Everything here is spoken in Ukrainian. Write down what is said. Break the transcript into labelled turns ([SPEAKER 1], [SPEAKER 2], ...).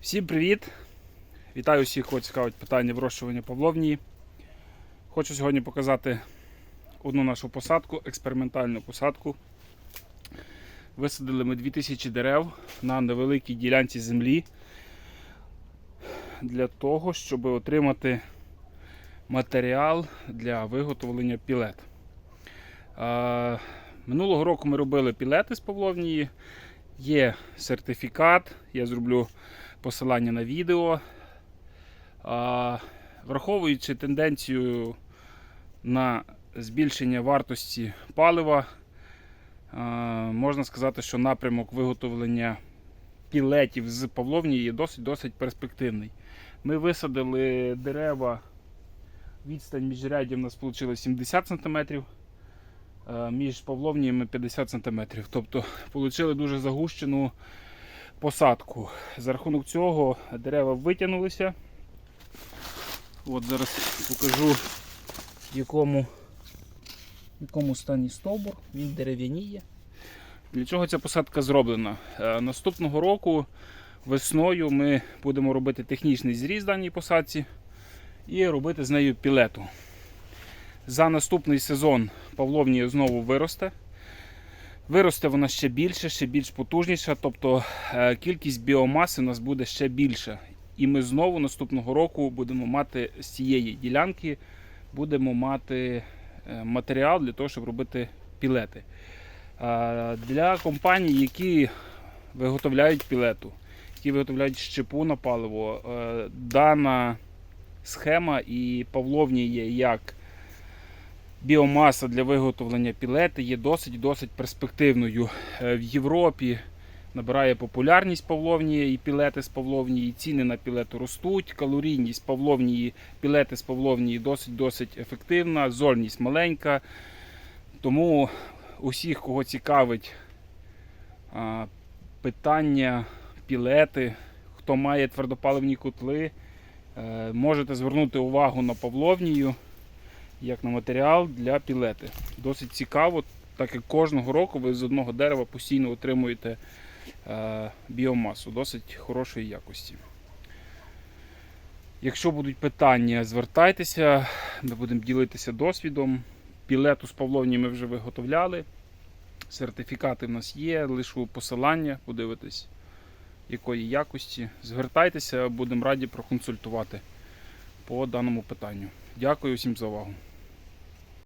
[SPEAKER 1] Всім привіт! Вітаю всіх, кого цікавить питання вирощування павловнії. Хочу сьогодні показати одну нашу посадку, експериментальну посадку. Висадили ми 2000 дерев на невеликій ділянці землі для того, щоб отримати матеріал для виготовлення пілет. Минулого року ми робили пілети з павловнії. Є сертифікат, я зроблю посилання на відео. Враховуючи тенденцію на збільшення вартості палива, можна сказати, що напрямок виготовлення пілетів з павловні є досить досить перспективний. Ми висадили дерева, відстань між рядів у нас вийшло 70 см, між павловніями 50 см. Тобто отримали дуже загущену посадку. За рахунок цього дерева витягнулися. От зараз покажу, в якому, в якому стані стовбур, він дерев'яніє. Для чого ця посадка зроблена? Е, Наступного року весною ми будемо робити технічний зріз даній посадці і робити з нею пілету. За наступний сезон павловнія знову виросте. Виросте вона ще більше, ще більш потужніша, тобто е, кількість біомаси у нас буде ще більша. І ми знову наступного року будемо мати з цієї ділянки будемо мати е, матеріал для того, щоб робити пілети. Для компаній, які виготовляють пілету, які виготовляють щепу на паливо, е, дана схема і павловні є як біомаса для виготовлення пілети є досить-досить перспективною. Е, В Європі набирає популярність павловні і пілети з павловнії, ціни на пілету ростуть, калорійність павловнії, пілети з павловнії досить-досить ефективна, зольність маленька. Тому усіх, кого цікавить питання пілети, хто має твердопаливні котли, е, можете звернути увагу на павловнію як на матеріал для пілети. Досить цікаво, так як кожного року ви з одного дерева постійно отримуєте е, біомасу досить хорошої якості. Якщо будуть питання, звертайтеся, ми будемо ділитися досвідом. Пілету з Павловні ми вже виготовляли. Сертифікати в нас є, лишу посилання, подивитись, якої якості. Звертайтеся, будемо раді проконсультувати по даному питанню. Дякую всім за увагу.